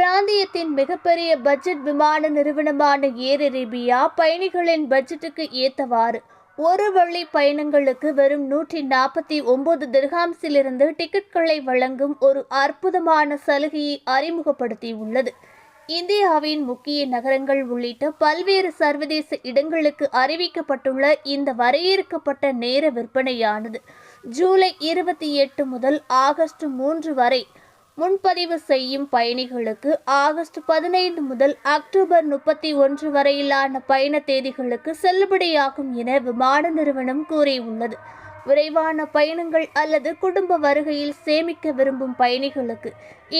அப்பிராந்தியத்தின் மிகப்பெரிய பட்ஜெட் விமான நிறுவனமான ஏர் அரேபியா பயணிகளின் பட்ஜெட்டுக்கு ஏத்தவாறு ஒரு வழி பயணங்களுக்கு வெறும் நூற்றி நாற்பத்தி ஒன்பது திர்ஹாம்ஸிலிருந்து டிக்கெட்களை வழங்கும் ஒரு அற்புதமான சலுகையை அறிமுகப்படுத்தியுள்ளது. இந்தியாவின் முக்கிய நகரங்கள் உள்ளிட்ட பல்வேறு சர்வதேச இடங்களுக்கு அறிவிக்கப்பட்டுள்ள இந்த வரையறுக்கப்பட்ட நேர விற்பனையானது ஜூலை இருபத்தி எட்டு முதல் ஆகஸ்ட் மூன்று வரை முன்பதிவு செய்யும் பயணிகளுக்கு ஆகஸ்ட் பதினைந்து முதல் அக்டோபர் முப்பத்தி ஒன்று வரையிலான பயண தேதிகளுக்கு செல்லுபடியாகும் என விமான நிறுவனம் கூறியுள்ளது. விரைவான பயணங்கள் அல்லது குடும்ப வருகையில் சேமிக்க விரும்பும் பயணிகளுக்கு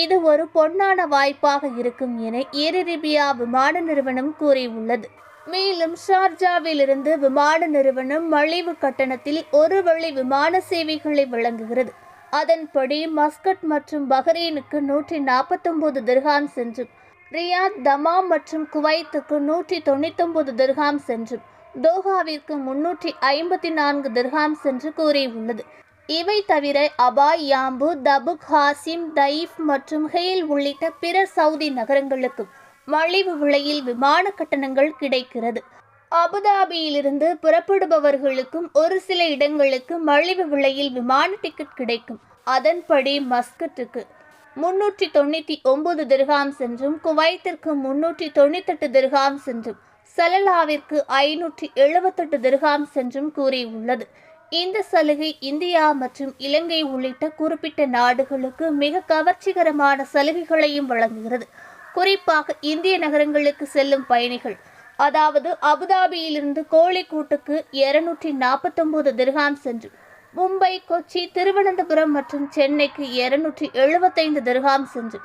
இது ஒரு பொன்னான வாய்ப்பாக இருக்கும் என ஏரிரிபியா விமான நிறுவனம் கூறியுள்ளது. மேலும் ஷார்ஜாவிலிருந்து விமான நிறுவனம் மலிவு கட்டணத்தில் ஒரு வழி விமான சேவைகளை வழங்குகிறது. அதன்படி மஸ்கட் மற்றும் பஹ்ரீனுக்கு நூற்றி நாற்பத்தொம்போது திர்ஹாம் சென்றும் ரியாத் தமாம் மற்றும் குவைத்துக்கு நூற்றி தொண்ணூத்தொன்பது திர்ஹாம் சென்றும் தோஹாவிற்கு முன்னூற்றி ஐம்பத்தி நான்கு திர்ஹாம் சென்று கூறியுள்ளது. இவை தவிர Abha Yanbu Tabuk Qassim Taif மற்றும் ஹெயில் உள்ளிட்ட பிற சவுதி நகரங்களுக்கும் மலிவு விலையில் விமான கட்டணங்கள் கிடைக்கிறது. அபுதாபியிலிருந்து புறப்படுபவர்களுக்கும் ஒரு சில இடங்களுக்கு மலிவு விலையில் விமான டிக்கெட் கிடைக்கும். அதன்படி மஸ்கட்டுக்கு முன்னூற்றி தொண்ணூற்றி ஒன்பது திர்ஹாம் சென்றும் குவைத்திற்கு முன்னூற்றி தொண்ணூத்தெட்டு திர்ஹாம் சென்றும் சலலாவிற்கு ஐநூற்றி எழுபத்தெட்டு திர்காம் சென்றும் கூறியுள்ளது. இந்த சலுகை இந்தியா மற்றும் இலங்கை உள்ளிட்ட குறிப்பிட்ட நாடுகளுக்கு மிக கவர்ச்சிகரமான சலுகைகளையும் வழங்குகிறது. குறிப்பாக இந்திய நகரங்களுக்கு செல்லும் பயணிகள் அதாவது அபுதாபியிலிருந்து கோழிக்கூட்டுக்கு இருநூற்றி நாற்பத்தொன்பது திர்ஹாம் சென்று மும்பை கொச்சி திருவனந்தபுரம் மற்றும் சென்னைக்கு இருநூற்றி எழுபத்தைந்து திர்ஹாம் சென்று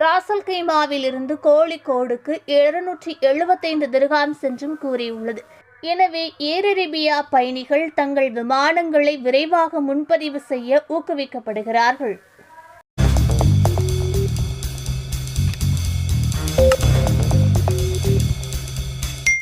ராசல் கைமாவிலிருந்து கோழிக்கோடுக்கு இருநூற்றி எழுபத்தைந்து திர்ஹாம் சென்றும் கூறியுள்ளது. எனவே ஏர் அரேபியா பயணிகள் தங்கள் விமானங்களை விரைவாக முன்பதிவு செய்ய ஊக்குவிக்கப்படுகிறார்கள்.